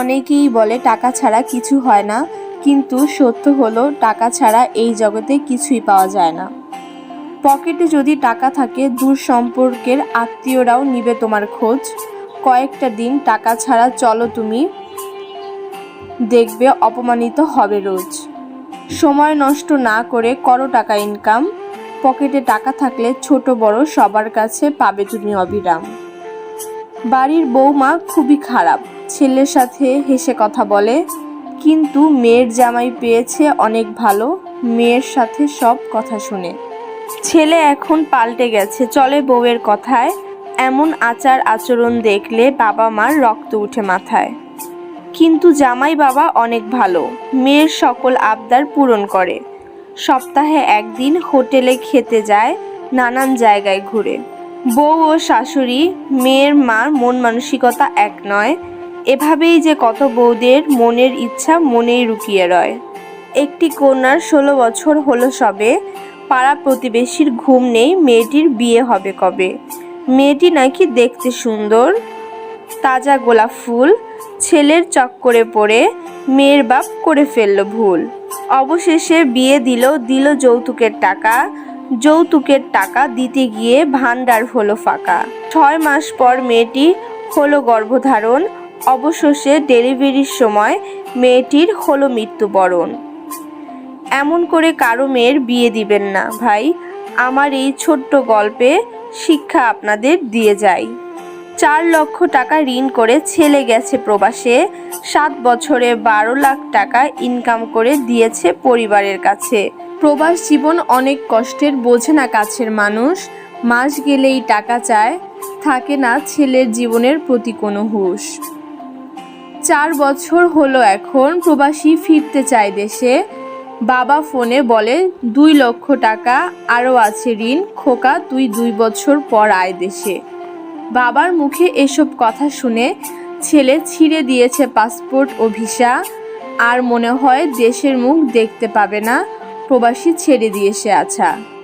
অনেকেই বলে, টাকা ছাড়া কিছু হয় না। কিন্তু সত্য হলো, টাকা ছাড়া এই জগতে কিছুই পাওয়া যায় না। পকেটে যদি টাকা থাকে, দূর সম্পর্কের আত্মীয়রাও নিবে তোমার খোঁজ। কয়েকটা দিন টাকা ছাড়া চলো তুমি, দেখবে অপমানিত হবে রোজ। সময় নষ্ট না করে করো টাকা ইনকাম পকেটে টাকা থাকলে ছোট বড় সবার কাছে পাবে তুমি অবিরাম। বাড়ির বৌমা খুবই খারাপ। ছেলের সাথে হেসে কথা বলে, কিন্তু মেয়ের জামাই পেয়েছে অনেক ভালো, মেয়ের সাথে সব কথা শুনে। ছেলে এখন পাল্টে গেছে, চলে বউয়ের কথায়। এমন আচার আচরণ দেখলে বাবা মার রক্ত উঠে মাথায়। কিন্তু জামাই বাবা অনেক ভালো, মেয়ের সকল আবদার পূরণ করে। সপ্তাহে একদিন হোটেলে খেতে যায়, নানান জায়গায় ঘুরে। বউ ও শাশুড়ি, মেয়ের মার মন মানসিকতা এক নয় এভাবেই যে কত বউদের মনের ইচ্ছা মনেই রুকিয়ে রয়। একটি কন্যার ষোলো বছর হলো সবে, পাড়া প্রতিবেশীর ঘুম নেই, মেয়েটির বিয়ে হবে কবে? মেয়েটি নাকি দেখতে সুন্দর, তাজা গোলাপ ফুল, ছেলের চক্করে পড়ে, মেয়ের বাপ করে ফেলল ভুল। অবশেষে বিয়ে দিল দিল যৌতুকের টাকা যৌতুকের টাকা দিতে গিয়ে ভান্ডার হলো ফাঁকা। ছয় মাস পর মেয়েটি হলো গর্ভধারণ অবশেষে ডেলিভারির সময় মেয়েটির হলো মৃত্যুবরণ। এমন করে কারও মেয়ের বিয়ে দিবেন না, ভাই। আমার এই ছোট্ট গল্পে শিক্ষা আপনাদের দিয়ে যাই। চার লক্ষ টাকা ঋণ করে ছেলে গেছে প্রবাসে, সাত বছরে বারো লাখ টাকা ইনকাম করে দিয়েছে পরিবারের কাছে। প্রবাস জীবন অনেক কষ্টের, বোঝে না কাছের মানুষ। মাস গেলেই টাকা চায়, থাকে না ছেলের জীবনের প্রতি কোনো হুঁশ। চার বছর হলো এখন প্রবাসী ফিরতে চায় দেশে। বাবা ফোনে বলে, দুই লক্ষ টাকা, আরও আছে ঋণ, খোকা, তুই দুই বছর পর আয় দেশে। বাবার মুখে এসব কথা শুনে ছেলে ছিঁড়ে দিয়েছে পাসপোর্ট ও ভিসা। আর মনে হয় দেশের মুখ দেখতে পাবে না, প্রবাসী ছেড়ে দিয়েছে আছা